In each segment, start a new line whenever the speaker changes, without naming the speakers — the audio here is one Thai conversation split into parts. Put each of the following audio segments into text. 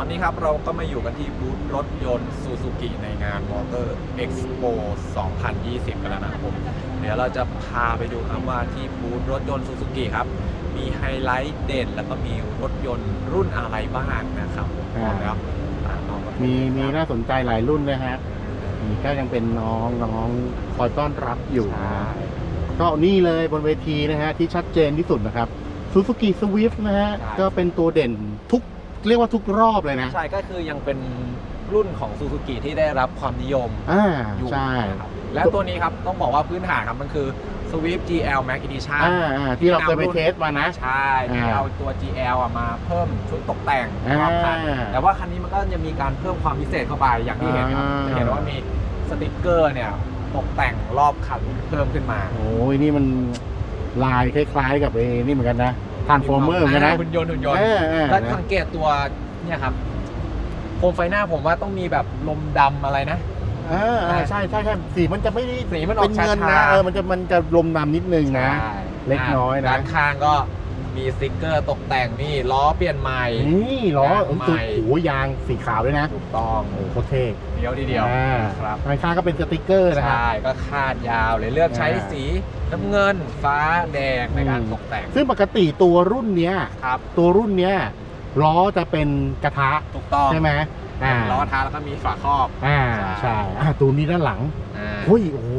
อนนี้ครับเราก็มาอยู่กันที่บูธรถยนต์ซูซูกิในงาน Motor Expo 2020 กันแล้วนะครับผมเดี๋ยวเราจะพาไปดูครับว่าที่บูธรถยนต์ซูซูกิครับ มีไฮไลท์เด่นแล้วก็มีรถยนต์รุ่นอะไรบ้างนะครับผมพร้อมแล้วตามน้องา
มีมีน่าสนใจหลายรุ่นเลยฮะนี่ก็ยังเป็นน้องน้องคอยต้อนรับอยู่
ใช่
นะก็นี่เลยบนเวทีนะฮะที่ชัดเจนที่สุดนะครับ Suzuki Swift นะฮะ
ใช่
ก็เป็นตัวเด่นทุก เรียกว่าทุกรอบเลยนะ
ใช่ก็คือยังเป็นรุ่นของซูซูกิที่ได้รับความนิยม
อ่า
อยู่
ใช่
นะครับและตัวนี้ครับต้องบอกว่าพื้นฐานครับมันคือ Swift GL Max Edition
อ่าอ่าที่เราเคยไปเทสมานะ
ใช่ที่
อ่า
เอาตัว GL อะมาเพิ่มชุดตกแต่ง
อ่าร
อบคันแต่ว่าคันนี้มันก็จะมีการเพิ่มความพิเศษเข้าไปอย่างที่เห็นครับ
อ่า
จะเห็นว่ามีสติกเกอร์เนี่ยตกแต่งรอบคันเพิ่มขึ้นมา
โอ้ยนี่มันลายคล้าย ๆ กับเอนี่เหมือนกันนะ ทานฟอร์เมอร์เหมือนกันนะ
หุ่นยนต์หุ่นยนต์
เออเออ
แล้ว
นะ
สังเกตตัวเนี่ยครับโคมไฟหน้าผมว่าต้องมีแบบลมดำอะไรนะ
อ่าอ่าใช่ใช่ใช่สีมันจะไม่ได้
สีมันออก
เป็นเงิน
ชา
นะ
ๆ
เออมันจะมันจะลมดำนิดนึงนะ
ใช่
เล็กน้อยนะ
ด้านข้างก็ มีสติกเกอร์ตกแต่งนี่ล้อเปลี่ยนใหม่
นี่ล้อา
ง
เออ
ใหม่
ตัวโอ้โหยางสีขาวด้วยนะ
ถูกต้อง
โอ้โหโคตรเท่
เดียวทีเดียว
อ่า
ครับ
ด้านข้างก็เป็นสติกเกอร์นะครับ
ใช่ก็คาดยาวเลยเลือกใช้
อ่า
สีน้ำเงินฟ้าแดงในการ
อืม
ตกแต่ง
ซึ่งปกติตัวรุ่นเนี้ย
ครับ
ตัวรุ่นเนี้ยล้อจะเป็นกระทะ
ถูกต้อง
ใช่ไหมอ่า
ล้อท้ายแล้วก็มีฝาครอบ
อ่า
ใช่
ใช่อ่าตัวนี้ด้านหลัง
อ่า
เฮ้ย โอ้โห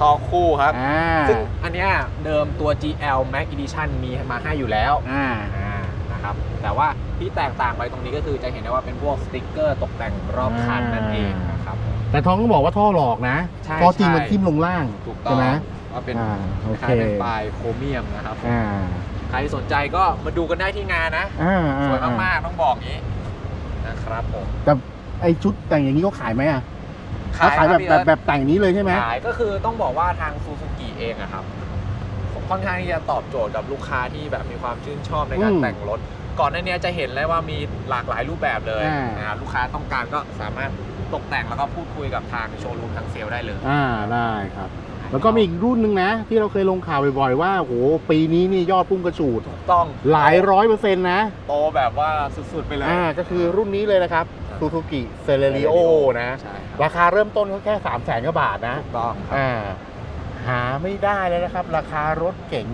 ท่อคู่ครับ
อ่า
ซึ่งอันเนี้ยเดิมตัว GL Max Edition มีมาให้อยู่แล้ว
อ่า
อ่านะครับแต่ว่าที่แตกต่างไปตรงนี้ก็คือจะเห็นได้ว่าเป็นพวกสติกเกอร์ตกแต่งรอบคันนั่นเองนะครับ
แต่ท้องต้องบอกว่าท่อหลอกนะ
ใช่
ท่อจริง
ใช่
มันทิ่มลงล่าง
ถูกต้อ
ใช่
ง
ไหม
ว่าเป็น
อ่าโอ
ค
เค
ล้ายๆเป็นปลายโครเมียมนะครับ
อ่า
ใครสนใจก็มาดูกันได้ที่งานนะ
อ่าอ่
สวยมากๆต้องบอกอย่างนี้นะครับผม
แต่ไอชุดแต่งอย่างนี้เขาขายไหมอะ เขาขาย
ค
แบ
รับบพี่
แบบ
เอิร์ธ
แบบแต่งนี้เลยใช่ไหม
ขายก็คือต้องบอกว่าทางซูซูกิเองอะครับค่อนข้างที่จะตอบโจทย์กับลูกค้าที่แบบมีความชื่นชอบในการ
อืม
แต่งรถ ก่อนหน้านี้จะเห็นเลยว่ามีหลากหลายรูปแบบเลย
อ่า
นะครับลูกค้าต้องการก็สามารถตกแต่งแล้วก็พูดคุยกับทางโชว์รูมทางเซลล์ได้เลย
อ่าได้ครับ แล้วก็มีอีกรุ่นหนึ่งนะ ที่เราเคยลงข่าวบ่อยๆว่าโหปีนี้นี่ยอดพุ่งกระฉูด
ถูกต้อง
หลายร้อยเปอร์เซ็นต์นะ
โตแบบว่าสุดๆไปเลย
อ่าก็คือรุ่นนี้เลยนะครับ
ครับ
ซูซูกิเซเลริโอนะ
ใช่ครับ
ราคาเริ่มต้นก็แค่3 0 0แสนกว่าบาทนะ
ถูกต้องครับ
อ่า หาไม่ได้เลยนะครับ ราคารถเก๋ง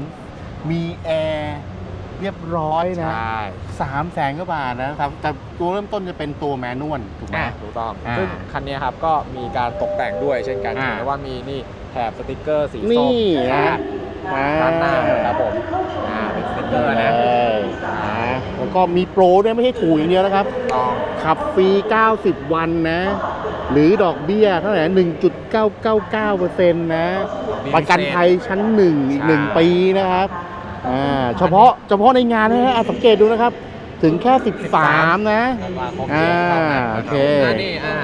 มีแอร์เรียบร้อยนะ
ใช่
สามแสนกว่าบาทนะครับ แต่ตัวเริ่มต้นจะเป็นตัวแมนนวลถูกไหม
อะถูกต้อง
อ่า
ซึ่งคันนี้ครับก็มีการตกแต่งด้วยเช่นกัน
อ่า
เห็นได้ว่ามีนี่แถบสติกเกอร์สีส้ม
นี่นะ
อ่า ด้านหน้าครับผมอ่าเป็นสติกเกอร์นะ
เออนะแล้วก็มีโปรด้วยไม่ใช่ถูกอย่างเดียวนะครับ
ต้อง
ขับฟรี 90 วันนะ หรือดอกเบี้ยเท่าไหร่นะ1.999%นะประกันภัยชั้นหนึ่งอีกหนึ่งปีนะครับ อ่า เฉพาะเฉพาะในงานนะฮะอะสังเกตดูนะครับ ถึงแค่ 13 นะ
ธันวาคมนี้เท่านั้น
อ่าโอเค
อ่านี่อ่า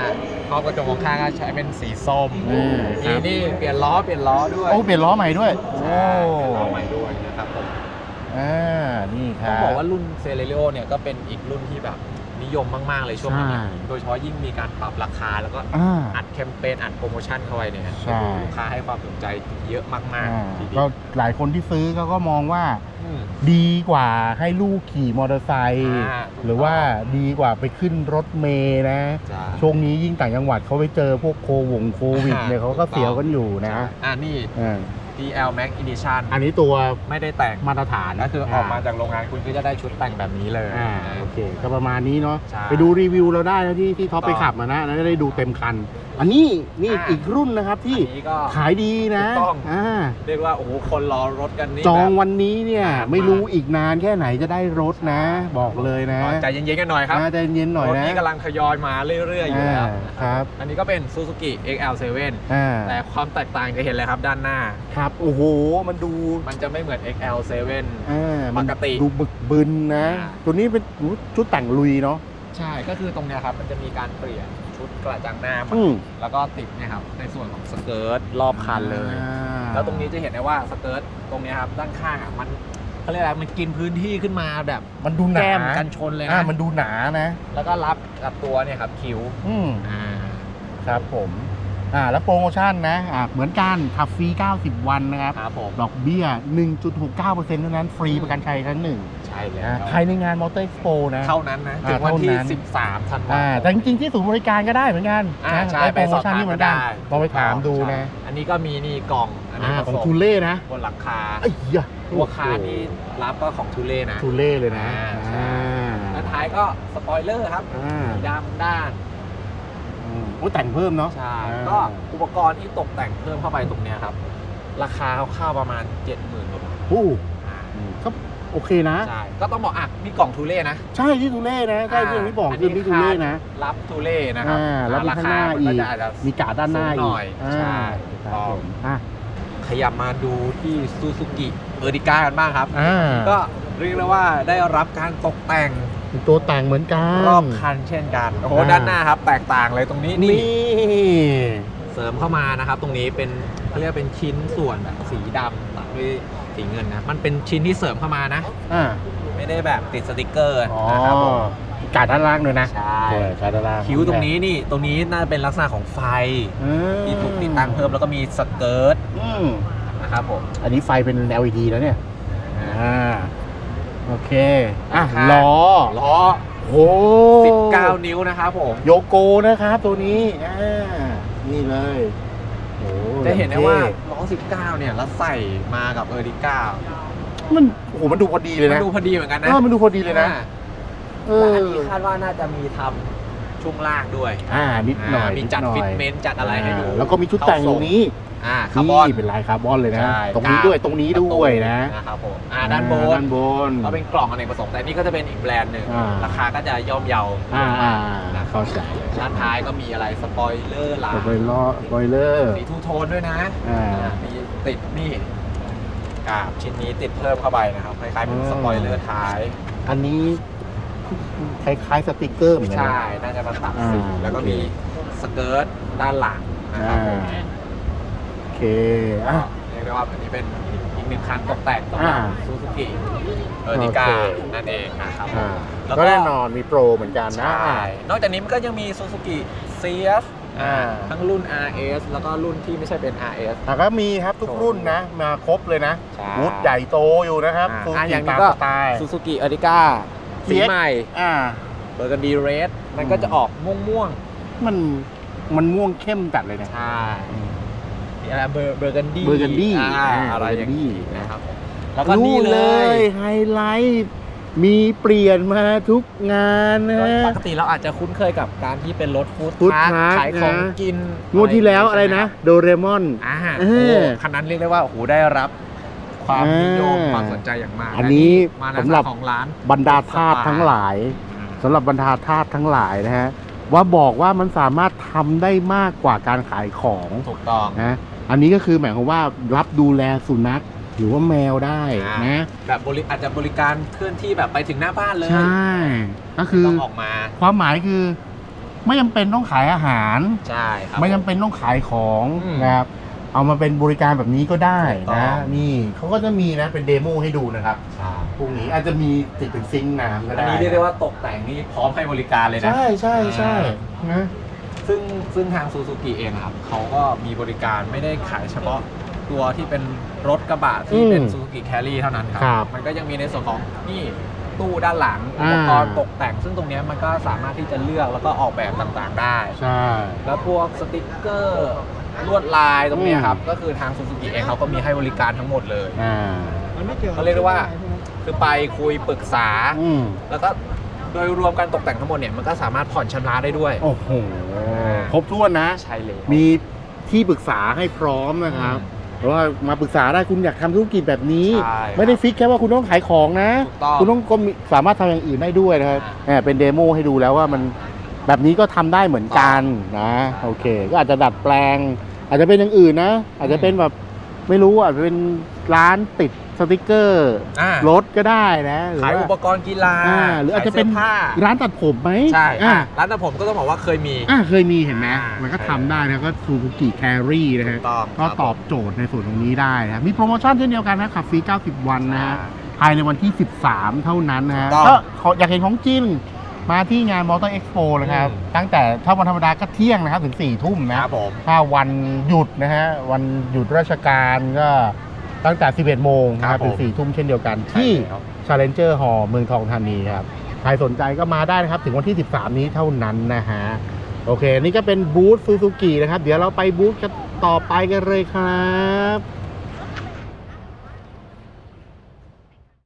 ขอบกระจกของข้างก็ใช้เป็นสีส้ม
อืมครั
นี่
บ
นี่เปลี่ยนล้อเปลี่ยนล้อด้วย
โอ้เปลี่ยนล้อใหม่ด้วย โอ้
ใช่เปลี่ยนล้อใหม่ด้วยนะครับผม
อ่านี่ค
ต้
รั
อบงบอกว่ารุ่นเซเลริโอเนี่ยก็เป็นอีกรุ่นที่แบบนิยมมาก ๆ เลยช่วงนี้
ใช่
โดยเฉพาะยิ่งมีการปรับราคาแล้วก็
อ่า
อัดแคมเปญอัดโปรโมชั่นเข้าไปเนี่ย
ใช่
ลูกค้าให้ความสนใจเยอะมาก
อ่า
ๆทีเดี
ก็
ยว
หลายคนที่ซื้อเขาก็มองว่า
อืม
ดีกว่าให้ลูกขี่มอเตอร์ไซค์
อ่า
หรือว่าดีกว่าไปขึ้นรถเมย์นะ
ใช่
ช่วงนี้ยิ่งต่างจังหวัดเขาไปเจอพวกโควงโควิดเนี่ยเขาก็เสียวกันอยู่นะ
ใช่อ่านี่
อ่า
DL Max Edition
อันนี้ตัว
ไม่ได้แต่ง
มาตรฐาน
ก็คือออกมาจากโรงงานคุณก็จะได้ชุดแต่งแบบนี้เลย
อ่าโอเค ก็ประมาณนี้เนาะ
ใช่
ไปดูรีวิวเราได้นะที่ที่ท็อป
ถู
ไป
กต้อง
ขับมานะแล้วจะได้ดูเต็มคัน อันนี้นี่
อ่า
อีกรุ่นนะครับที่
อันนี้ก็
ขายดีนะ
ถูกต้อง
อ่า
เรียกว่าโอ้โหคนรอรถกันนี่
จอง
แบบ
วันนี้เนี่ย
นานมาก
ไม่รู้อีกนานแค่ไหนจะได้รถนะ บอกเลยนะ
ใจเย็นๆกันหน่อยครับ
อ่าใจเย็นๆหน่อย
รถ
นะ
นี้กำลังทยอยมาเรื่อยๆอยู่แล้ว
อ่าครับ
อันนี้ก็เป็น Suzuki XL7
อ่า
แต่ความแตกต่างจะเห็นเลยครับด้านหน้า
ครับโอ้โหมันดู
มันจะไม่เหมือน XL7
อ่ามัน
ปกติ
ดูบึกบึนนะ
อ่า
ตัวนี้เป็นชุดแต่งลุยเนาะ
ใช่ก็คือตรงเนี้ยครับ มันจะมีการเปลี่ยน ชุดกระจังหน้ามา
อืม
แล้วก็ติดเนี่ยครับในส่วนของสเกิร์ตรอบคันเลย
อ่า
แล้วตรงนี้จะเห็นได้ว่าสเกิร์ตตรงเนี้ยครับด้านข้างอะมันเขาเรียกอะไรมันกินพื้นที่ขึ้นมาแบบ
มันดูหนา
แก้มกันชนเลย
อ่า
นะ
มันดูหนานะ
แล้วก็รับกับตัวเนี่ยครับคิ้ว
อืม
อ่า
ครับผมอ่าแล้วโปรโมชั่นนะอ่าเหมือนกันขับฟรี 90 วันนะครับ
ครับผม
ดอกเบี้ย 1.69%เท่านั้น ฟรีประกันภัยชั้นหนึ่ง
ใช่ใช่แล้
นะ
ว
ภายในงานมอเตอร์เอ็กซ์โปนะ
เท่านั้นนะ
อ่า
ถึงวันที่
เท่านั้น
13ธันวา
อ่า
ค
แต่
ม
จริงๆ ที่ศูนย์บริการก็ได้เหมือนกัน
อ่า
นะ
ใช่
ได้
ไป
โปรโมชั่น
สอบถาม
นี้เหมือนกัน
ได้
ลองไปถามดู
ใช่
นะ
อันนี้ก็มีนี่กล่องอันนี้
อ่า
มา
ของ
ส่ง
ทูเล่นะ
บนหลังคา
ไอ้ยะ
ตัวคาร์ที่รับก็ของทูเล่นะ
ทูเล่เลยนะ
อ่าใช่
อ่า
ด้านท้ายก็สปอยเลอร์ครับ
อ่า
สีดำด้าน
อืมโอ้แต่งเพิ่มเนาะ
ใช่
อ่า
ก็อุปกรณ์ที่ตกแต่งเพิ่มเข้าไปตรงเนี้ยครับ ราคาคร่าวๆประมาณ 70,000กว่าบาท
โอ้
อ่า
อืมก็ โอเคนะ
ใช่ก็ต้องบอกอะมีกล่องทูเล่นะ
ใช่ที่ทูเล่นะใช่ที่อย่างที่บอกคือที่ทูเล่นะ
รับทูเล่นะครับ
อ่าแล้วมี
รา
ข้างห
คา
น้า
มัน
อี
ก็
ก
จะอาจจะ
มีกาดด้านหน้า
สูงห
อี
น่
ก
อย
อ่า
ใช่
ครับผมอะ
ขยับมาดูที่ซูซูกิเออร์ดิก้ากันบ้างครับ
อ่า
ก็เรียกได้ว่าได้รับการตกแต่ง
เป็นตัวแต่งเหมือนกัน
รอบคันเช่นกันโอ้โห
อ่า
ด้านหน้าครับ แตกต่างเลยตรงนี้นี่
นี่
เสริมเข้ามานะครับ ตรงนี้เป็นเขาเรียกว่าเป็นชิ้นส่วนแบบสีดำตัดด้วย สีเงินนะ มันเป็นชิ้นที่เสริมเข้ามานะ
อ่า
ไม่ได้แบบติดสติกเกอร์
อ๋อ
นะครับผม
กาดด้านล่างด้วยนะ
ใช่
เออกาดด้านล่าง
คิ้วตรงนี้นี่ตรงนี้น่าจะเป็นลักษณะของไฟ
อืม
ที่ถูกติดตั้งเพิ่มแล้วก็มีสเกิร์ต
อืม
นะครับผม
อันนี้ไฟเป็น LED แล้วเนี่ยอ่าโอเคอะ
ครับ
ล้อ
ล้อ
โอ้
19 นิ้วนะครับผม
โยโกนะครับตัวนี้อ่านี่เลยโอ้
จะเห็นได้
ท่
ว่า ล้อ19 เนี่ยแล้วใส่มากับเออร์ดิก้า
มันโอ้โหมันดูพอดีเลย
มัน
นะ
ดูพอดีเหมือนกันนะ
เออมันดูพอดีเลยนะ
อ่า
เอ
และ
อ
อันนี้คาดว่าน่าจะมีทำช่วงล่างด้วย
อ่านิดหน่อยา
มีจัด
นิหน่อย
ฟิตเมนต์จัดอะไรให้ดูา
แล้วก็มีชุดแต่งตรงนี้
อ่าคาร์บอน
นี่เป็นลายคาร์บอนเลยนะ
ใช่
ตรงนี้ด้วยตรงนี้ด้วยนะ
นะครับผมอ่าด้านบน
ด้านบน
ก็เป็นกล่องอเนกประสงค์แต่อันนี่ก็จะเป็นอีกแบรนด์หนึ่ง
อ่า
ราคาก็จะย่อมเยา
อ่าอ่า
นะ
เข้าใจเลย
ด้านท้ายก็มีอะไรสปอยเลอร์หลัง
บอยล้อบอยเลอร์
สีทูโทนด้วยนะ
อ่า
อ่า มีติดนี่กาบชิ้นนี้ติดเพิ่มเข้าไปนะครับคล้ายๆเป็น
อืม
สปอยเลอร์ท้าย
อันนี้คล้ายๆสติกเกอร์เหมือนกันนะ
ใช่ น่าจะมาตัดสี
อ่า
แล้วก็มีสเกิร์ตด้านหลังนะครับผม
อ่าโอเค
ก็
อะ
เรียกได้ว่าอันนี้เป็นอีกหนึ่งคันตกแต่งสำหรับ
อ่า
ซูซูกิเออร์ติก้า
โอเค
นั่นเองนะครับ
อ่า
แล้วก็
ก็แน่นอนมีโปรเหมือนกันนะ
ใช่นอกจากนี้มันก็ยังมีซูซูกิ CS
อ่า
ทั้งรุ่น RS แล้วก็รุ่นที่ไม่ใช่เป็น RS
อะก็มีครับทุกรุ่นนะ มาครบเลยนะ
ใช่
บูธใหญ่โตอยู่นะครับ
อ่า
ซู
อะ
กิ
อย่างนี้
ตาม
ก็
สไตล์
ซูซูกิเออร์ติก้าสี
CX
ใหม่
อ่า
เบอร์กันดีเรดมันก็จะออกม่วง
มันมันม่วงเข้มจัดเลยนะ
ๆ ใช่มี อะไรเบอร์เบอร์กันดี
Burgundy
อ่า
อ่า
อะไรอย่างนี้
Burgundy
นะครับผมแล้วก็นี่เลย
ไฮไลท์มีเปลี่ยนมาทุกงานนะ
ปกติเราอาจจะคุ้นเคยกับการที่เป็นรถฟู้ด
Food
ทรัค
truck
ขายของ
นะ
กิน
งวดที่แล้วอะไรนะ โดเรมอน
อ่า
เอ
โอ้
อ
คันนั้นเรียกได้ว่าโอ้โหได้รับ ความนิยม
อ่า
ความสนใจอย่างมาก
อันนี้
และมาใน
สำหรับ
ส่วนของร้าน
บรรดาทาสทั้งหลายสำหรับบรรดาทาสทั้งหลายนะฮะว่าบอกว่ามันสามารถทำได้มากกว่าการขายของ
ถูกต้อง
นะ อันนี้ก็คือหมายความว่ารับดูแลสุนัขหรือว่าแมวได้
อ่าน
นะ
แบบบริอาจจะบริการเคลื่อนที่แบบไปถึงหน้าบ้านเลย
ใช่ก็คือ
ต้องออกมา
ความหมายคือ ไม่จำเป็นต้องขายอาหาร
ใช่ครับ
ไม่จำเป็นต้องขายของ
อืม
นะครับเอามาเป็นบริการแบบนี้ก็ได้
ถูกต้
นะ
อง
นี่เขาก็จะมีนะเป็นเดโมให้ดูนะครับ
ใช่
พรุ่งนี้อาจจะมีติดเป็นซิงค์น้ำก็
อัน
ได้
นี้เรียกได้ว่าตกแต่งนี่พร้อมให้บริการเลยนะ
ใช่ใช่ใช่
อ่า
นะ
ซึ่งซึ่งทางซูซูกิเองอะครับเขาก็มีบริการไม่ได้ขายเฉพาะตัวที่เป็นรถกระบะที่เป็นซูซูกิแครี่เท่านั้นครั
ครับ
มันก็ยังมีในส่วนของนี่ตู้ด้านหลังอุ
อ่า
ปกรณ์ตกแต่ง ซึ่งตรงเนี้ยมันก็สามารถที่จะเลือกแล้วก็ออกแบบต่างๆได้
ใช่
แล้วพวกสติกเกอร์ลวดลายตรงเนี้ยครับ
อืม
ก็คือทางซูซูกิเองเขาก็มีให้บริการทั้งหมดเลย
อ่า
เขาเรียกได้ว่า คือไปคุยปรึกษา
อืม
แล้วก็ โดยรวมการตกแต่งทั้งหมดเนี่ยมันก็สามารถผ่อนชำระได้ด้วย
โอ้โห ครบถ้วนนะ
ใช่เลย
มีที่ปรึกษาให้พร้อมนะครับเพราะว่ามาปรึกษาได้คุณอยากทำธุรกิจแบบนี้
ใช่
ไม่ได้ฟิกแค่ว่าคุณต้องขายของนะ
ถูกต้อง
คุณต้องก็มีสามารถทำอย่างอื่นได้ด้วยนะครับ
อ่า
แอบเป็นเดโมให้ดูแล้วว่ามันแบบนี้ก็ทำได้เหมือนกันนะ โอเค ก็อาจจะดัดแปลง อาจจะเป็นอย่างอื่นนะ อาจจะเป็นแบบไม่รู้อาจจะเป็นร้านติดส ติกเกอร์
อ่าร
ถก็ได้นะหรือ
ขาย
ว่า
อุปกรณ์กีฬา
อ่าหรืออาจจะเป็น
ขยสื้ผ้า
ร้านตัดผมไหม
ใช่
อ่า
อะร้านตัดผมก็ต้องบอกว่าเคยมี
อ่าเคยมีเห็นไหม
อ่ามั
มันก็ทำได้นะก็ซูซูกิแครี่นะ
ถู
ฮะ
กต้อง
ก็ตอบโจทย์ในส่วนตรงนี้ได้นะมีโปรโมชั่นเช่นเดียวกันนะขับฟรี 90 วันนะฮะ ภายในวันที่ 13 เท่านั้นนะฮะ
ถูกต้อง
ก็ขออยากเห็นของจริง มาที่งานมอเตอร์เอ็กซ์โปนะครับ
อืม
ตั้งแต่ถ้าวันธรรมดาก็เที่ยงนะครับ ถึง 4 ทุ่ม
ค
นะ
รับผม
ถ้าวันหยุดนะฮะ วันหยุดราชการก็ ตั้งแต่ 11 โมงนะครับ
ครับ
ถึง
ผม
4ทุ่มเช่นเดียวกัน
ใช่
ที่
แล้ว
Challenger Hall เมืองทองธานีครับ ใครสนใจก็มาได้นะครับ ถึงวันที่ 13 นี้เท่านั้นนะฮะ โอเค นี่ก็เป็นบูธซูซูกินะครับ เดี๋ยวเราไปบูธกันต่อไปกันเลยครับ